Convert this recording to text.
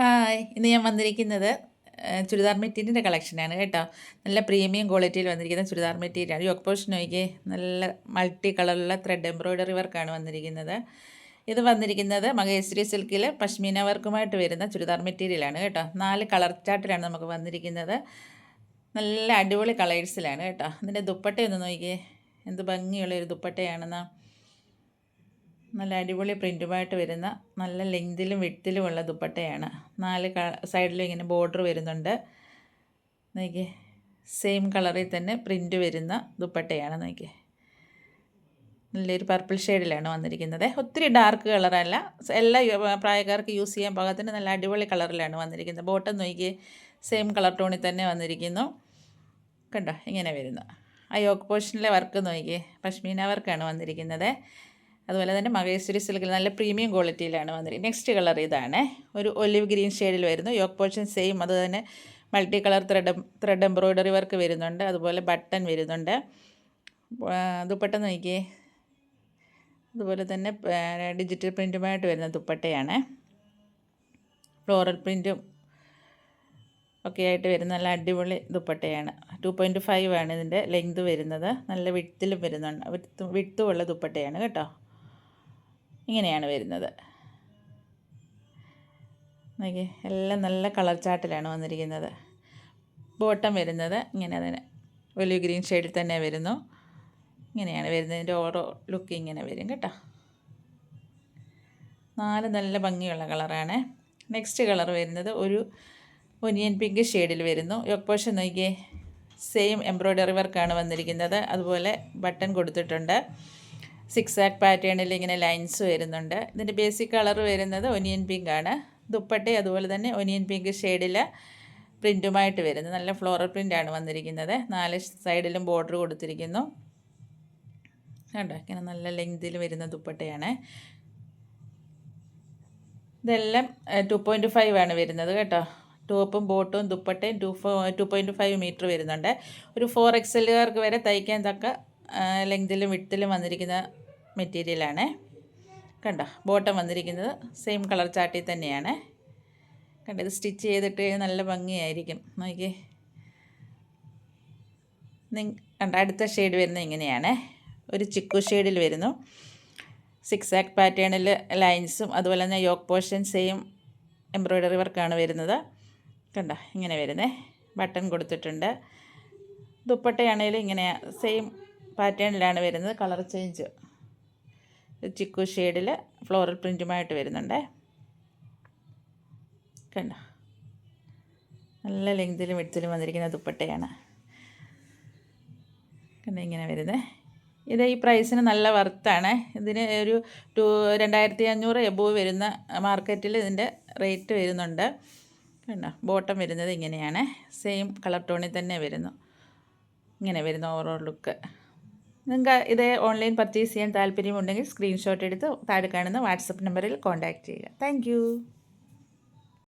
Hi ഇന്ന് ഞാൻ വന്നിരിക്കുന്നത് ചുരിദാർ മെറ്റീരിയലിന്റെ കളക്ഷനാണ് കേട്ടോ. നല്ല പ്രീമിയം ക്വാളിറ്റിയിൽ വന്നിരിക്കുന്ന ചുരിദാർ മെറ്റീരിയലാണ് യോക്ക് പോഷൻ നോക്കി നല്ല മൾട്ടി കളറുള്ള ത്രെഡ് എംബ്രോയ്ഡറി വർക്കാണ് വന്നിരിക്കുന്നത്. ഇത് വന്നിരിക്കുന്നത് മഹേശ്വരി സിൽക്കിൽ പശ്മീന വർക്കുമായിട്ട് വരുന്ന ചുരിദാർ മെറ്റീരിയലാണ് കേട്ടോ. നാല് കളർ ചാർട്ടിലാണ് നമുക്ക് വന്നിരിക്കുന്നത്. നല്ല അടിപൊളി കളേഴ്സിലാണ് കേട്ടോ. അതിന്റെ ദുപ്പട്ടയൊന്ന് നോക്കിയേ എന്ത് ഭംഗിയുള്ള ഒരു ദുപ്പട്ടയാണെന്നാ. നല്ല അടിപൊളി പ്രിന്റുമായിട്ട് വരുന്ന നല്ല ലെങ്തിലും വിട്ടിലുമുള്ള ദുപ്പട്ടയാണ്. നാല് സൈഡിലും ഇങ്ങനെ ബോർഡർ വരുന്നുണ്ട്. നോക്കി സെയിം കളറിൽ തന്നെ പ്രിന്റ് വരുന്ന ദുപ്പട്ടയാണ് നോക്കി നല്ലൊരു പർപ്പിൾ ഷെയ്ഡിലാണ് വന്നിരിക്കുന്നത്. ഒത്തിരി ഡാർക്ക് കളറല്ല. എല്ലാ പ്രായക്കാർക്ക് യൂസ് ചെയ്യാൻ പാകത്തിന് നല്ല അടിപൊളി കളറിലാണ് വന്നിരിക്കുന്നത്. ബോട്ടം നോക്കി സെയിം കളർ ടോണിൽ തന്നെ വന്നിരിക്കുന്നു. കണ്ടോ ഇങ്ങനെ വരുന്നു. ആ യോക്ക് പോർഷനിലെ വർക്ക് നോക്കി പഷ്മീന വർക്കാണ് വന്നിരിക്കുന്നത്. അതുപോലെ തന്നെ മഹേശ്വരി സിൽക്കിൽ നല്ല പ്രീമിയം ക്വാളിറ്റിയിലാണ് വന്നിരിക്കുന്നത്. നെക്സ്റ്റ് കളർ ഇതാണ്. ഒരു ഒലിവ് ഗ്രീൻ ഷെയ്ഡിൽ വരുന്നു. യോക്ക് പോർഷൻ സെയിം അത് തന്നെ multi colour thread thread embroidery work വരുന്നുണ്ട്. അതുപോലെ ബട്ടൺ വരുന്നുണ്ട്. ദുപ്പട്ട നോക്കിയേ. അതുപോലെ തന്നെ ഡിജിറ്റൽ പ്രിന്റുമായിട്ട് വരുന്ന ദുപ്പട്ടയാണ്. ഫ്ലോറൽ പ്രിന്റും ഒക്കെ ആയിട്ട് വരുന്ന നല്ല അടിപൊളി ദുപ്പട്ടയാണ്. ടു പോയിന്റ് ഫൈവ് ആണ് ഇതിന്റെ ലെങ്ത് വരുന്നത്. നല്ല വിട്ടിലും വരുന്നുണ്ട്. വിട്ടുമുള്ള ദുപ്പട്ടയാണ് കേട്ടോ. ഇങ്ങനെയാണ് വരുന്നത്. എല്ലാം നല്ല കളർ ചാട്ടിലാണ് വന്നിരിക്കുന്നത്. ബോട്ടം വരുന്നത് ഇങ്ങനെ അതിന് വലിയ ഗ്രീൻ ഷെയ്ഡിൽ തന്നെ വരുന്നു. ഇങ്ങനെയാണ് വരുന്നതിന്റെ ഓരോ ലുക്ക് ഇങ്ങനെ വരും കേട്ടോ. നാല് നല്ല ഭംഗിയുള്ള കളറാണ്. നെക്സ്റ്റ് കളർ വരുന്നത് ഒരു ഒനിയൻ പിങ്ക് ഷെയ്ഡിൽ വരുന്നു. യൊപ്പോഷൻ നോക്കിയേ സെയിം എംബ്രോയ്ഡറി വർക്കാണ് വന്നിരിക്കുന്നത്. അതുപോലെ ബട്ടൺ കൊടുത്തിട്ടുണ്ട്. സിക്സ് ആക്ട് പാറ്റേണിൽ ഇങ്ങനെ ലൈൻസ് വരുന്നുണ്ട്. ഇതിന്റെ ബേസിക് കളർ വരുന്നത് ഒനിയൻ പിങ്ക് ആണ് ദുപ്പട്ടെ അതുപോലെ തന്നെ ഒനിയൻ പിങ്ക് ഷെയ്ഡിൽ പ്രിന്റുമായിട്ട് വരുന്നത്. നല്ല ഫ്ലോറൽ പ്രിന്റാണ് വന്നിരിക്കുന്നത്. നാല് സൈഡിലും ബോർഡർ കൊടുത്തിരിക്കുന്നു. കണ്ടോ? ഇങ്ങനെ നല്ല ലെങ്തിൽ വരുന്ന ദുപ്പട്ടയാണ്. ഇതെല്ലാം ടു പോയിന്റ് ഫൈവ് ആണ് വരുന്നത് കേട്ടോ. ടോപ്പും ബോട്ടും ദുപ്പട്ടയും ടു ഫോ ടു പോയിന്റ് ഫൈവ് മീറ്റർ വരുന്നുണ്ട്. ഒരു ഫോർ എക്സലുകാർക്ക് വരെ തയ്ക്കാൻ തക്ക ലെങ്തിലും വിട്ടിലും വന്നിരിക്കുന്ന മെറ്റീരിയലാണ്. കണ്ടോ ബോട്ടം വന്നിരിക്കുന്നത് സെയിം കളർ ചാട്ടിൽ തന്നെയാണ്. കണ്ടോ ഇത് സ്റ്റിച്ച് ചെയ്തിട്ട് നല്ല ഭംഗിയായിരിക്കും. നോക്കി കണ്ട അടുത്ത ഷെയ്ഡ് വരുന്നത് ഇങ്ങനെയാണ്. ഒരു ചിക്കു ഷെയ്ഡിൽ വരുന്നു. സിക്സ് ആക്ക് പാറ്റേണിൽ ലൈൻസും അതുപോലെ തന്നെ യോക്ക് പോർഷൻ സെയിം എംബ്രോയ്ഡറി വർക്കാണ് വരുന്നത്. കണ്ട ഇങ്ങനെ വരുന്നത് ബട്ടൺ കൊടുത്തിട്ടുണ്ട്. ദുപ്പട്ടയാണെങ്കിലും ഇങ്ങനെ സെയിം പാറ്റേണിലാണ് വരുന്നത് കളർ ചേഞ്ച്. ചിക്കു ഷെയ്ഡിൽ ഫ്ലോറൽ പ്രിന്റുമായിട്ട് വരുന്നുണ്ടേ. കണ്ട? നല്ല ലെങ്തിലും എടുത്തിലും വന്നിരിക്കുന്ന ദുപ്പട്ടയാണ്. കണ്ട ഇങ്ങനെ വരുന്നത് ഇത് ഈ പ്രൈസിന് നല്ല വർത്താണ്. ഇതിന് ഒരു ടു രണ്ടായിരത്തി അഞ്ഞൂറ് എബോവ് വരുന്ന മാർക്കറ്റിൽ ഇതിന്റെ റേറ്റ് വരുന്നുണ്ട്. കണ്ടോ? ബോട്ടം വരുന്നത് ഇങ്ങനെയാണ്. സെയിം കളർ ടോണിൽ തന്നെ വരുന്നു. ഇങ്ങനെ വരുന്നു ഓവറോൾ ലുക്ക്. നിങ്ങൾക്ക് ഇത് ഓൺലൈൻ പർച്ചേസ് ചെയ്യാൻ താല്പര്യമുണ്ടെങ്കിൽ സ്ക്രീൻഷോട്ട് എടുത്ത് താഴെ കാണുന്ന വാട്സപ്പ് നമ്പറിൽ കോൺടാക്റ്റ് ചെയ്യുക. താങ്ക്